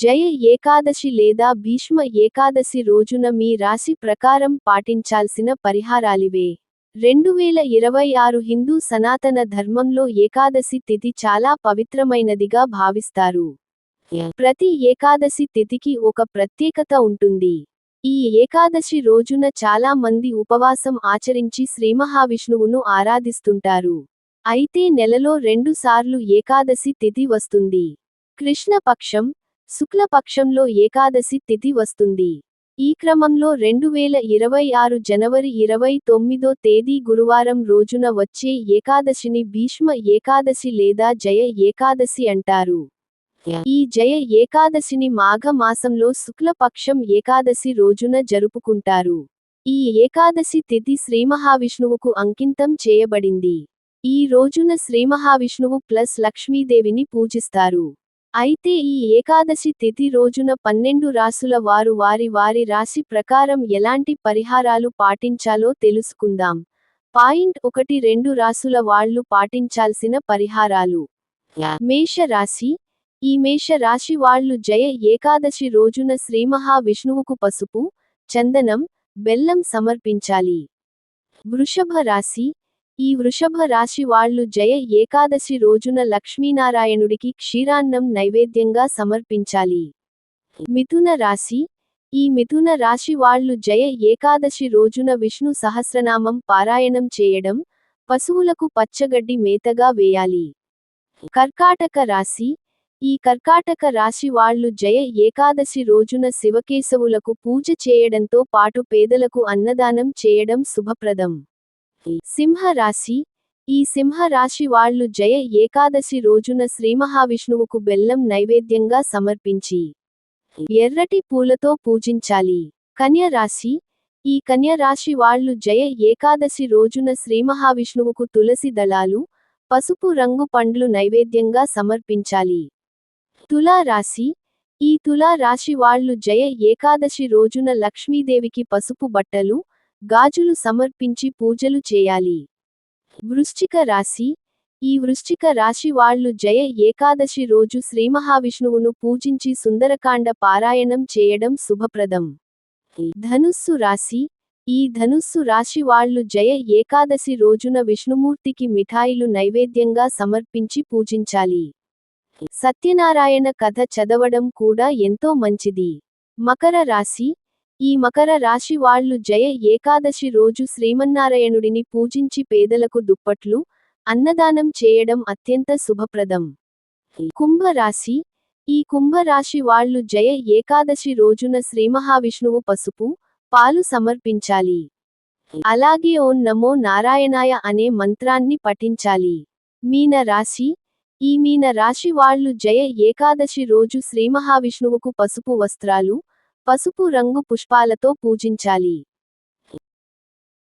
జయ ఏకాదశి లేదా భీష్మ ఏకాదశి రోజున మీ రాశి ప్రకారం పాటించాల్సిన పరిహారాలివే. రెండు వేల ఇరవై ఆరు హిందూ సనాతన ధర్మంలో ఏకాదశి తిథి చాలా పవిత్రమైనదిగా భావిస్తారు. ప్రతి ఏకాదశి తిథికి ఒక ప్రత్యేకత ఉంటుంది. ఈ ఏకాదశి రోజున చాలా మంది ఉపవాసం ఆచరించి శ్రీమహావిష్ణువును ఆరాధిస్తుంటారు. అయితే నెలలో రెండు సార్లు ఏకాదశి తిథి వస్తుంది. కృష్ణపక్షం శుక్లపక్షంలో ఏకాదశి తిథి వస్తుంది. ఈ క్రమంలో రెండు వేల ఇరవై ఆరు జనవరి ఇరవై తొమ్మిదో తేదీ గురువారం రోజున వచ్చే ఏకాదశిని భీష్మ ఏకాదశి లేదా జయ ఏకాదశి అంటారు. ఈ జయ ఏకాదశిని మాఘ మాసంలో శుక్లపక్షం ఏకాదశి రోజున జరుపుకుంటారు. ఈ ఏకాదశి తిథి శ్రీమహావిష్ణువుకు అంకితం చేయబడింది. ఈ రోజున శ్రీమహావిష్ణువు ప్లస్ లక్ష్మీదేవిని పూజిస్తారు. అయితే ఈ ఏకాదశి తిథి రోజున పన్నెండు రాసుల వారు వారి వారి రాశి ప్రకారం ఎలాంటి పరిహారాలు పాటించాలో తెలుసుకుందాం. పాయింట్ ఒకటి రెండు రాసుల వాళ్ళు పాటించాల్సిన పరిహారాలు. మేష రాశి ఈ మేష రాశి వాళ్ళు జయ ఏకాదశి రోజున శ్రీమహావిష్ణువుకు పసుపు చందనం బెల్లం సమర్పించాలి. వృషభ రాశి ఈ వృషభ రాశి వాళ్ళు జయ ఏకాదశి రోజున లక్ష్మీనారాయణుడికి క్షీరాన్నం నైవేద్యంగా సమర్పించాలి. మిథున రాశి ఈ మిథున రాశి వాళ్ళు జయ ఏకాదశి రోజున విష్ణు సహస్రనామం పారాయణం చేయడం పశువులకు పచ్చగడ్డి మేతగా వేయాలి. కర్కాటక రాశి ఈ కర్కాటక రాశి వాళ్ళు జయ ఏకాదశి రోజున శివకేశవులకు పూజ చేయడంతో పాటు పేదలకు అన్నదానం చేయడం శుభప్రదం. సింహ రాశి ఈ సింహ రాశి వాళ్ళు జయ ఏకాదశి రోజున శ్రీమహావిష్ణువుకు బెల్లం నైవేద్యంగా సమర్పించి ఎర్రటి పూలతో పూజించాలి. కన్య రాశి? ఈ కన్యరాశి వాళ్ళు జయ ఏకాదశి రోజున శ్రీమహావిష్ణువుకు తులసి దళాలు పసుపు రంగు పండ్లు నైవేద్యంగా సమర్పించాలి. తులా రాశి? ఈ తులా రాశి వాళ్ళు జయ ఏకాదశి రోజున లక్ష్మీదేవికి పసుపు బట్టలు గాజులు సమర్పించి పూజలు చేయాలి. వృశ్చిక రాశి. ఈ వృశ్చిక రాశి వాళ్ళు జయ ఏకాదశి రోజు శ్రీమహావిష్ణువును పూజించి సుందరకాండ పారాయణం చేయడం శుభప్రదం. ధనుస్సు రాశి. ఈ ధనుస్సు రాశి వాళ్ళు జయ ఏకాదశి రోజున విష్ణుమూర్తికి మిఠాయిలు నైవేద్యంగా సమర్పించి పూజించాలి. సత్యనారాయణ కథ చదవడం కూడా ఎంతో మంచిది. మకర రాశి. ఈ మకర రాశి వాళ్ళు జయ ఏకాదశి రోజు శ్రీమన్నారాయణుడిని పూజించి పేదలకు దుప్పట్లు అన్నదానం చేయడం అత్యంత శుభప్రదం. కుంభరాశి ఈ కుంభరాశి వాళ్ళు జయ ఏకాదశి రోజున శ్రీమహావిష్ణువు పసుపు పాలు సమర్పించాలి. అలాగే ఓం నమో నారాయణాయ అనే మంత్రాన్ని పఠించాలి. మీన రాశి ఈ మీన రాశి వాళ్ళు జయ ఏకాదశి రోజు శ్రీమహావిష్ణువుకు పసుపు వస్త్రాలు పసుపు రంగు పుష్పాలతో పూజించాలి.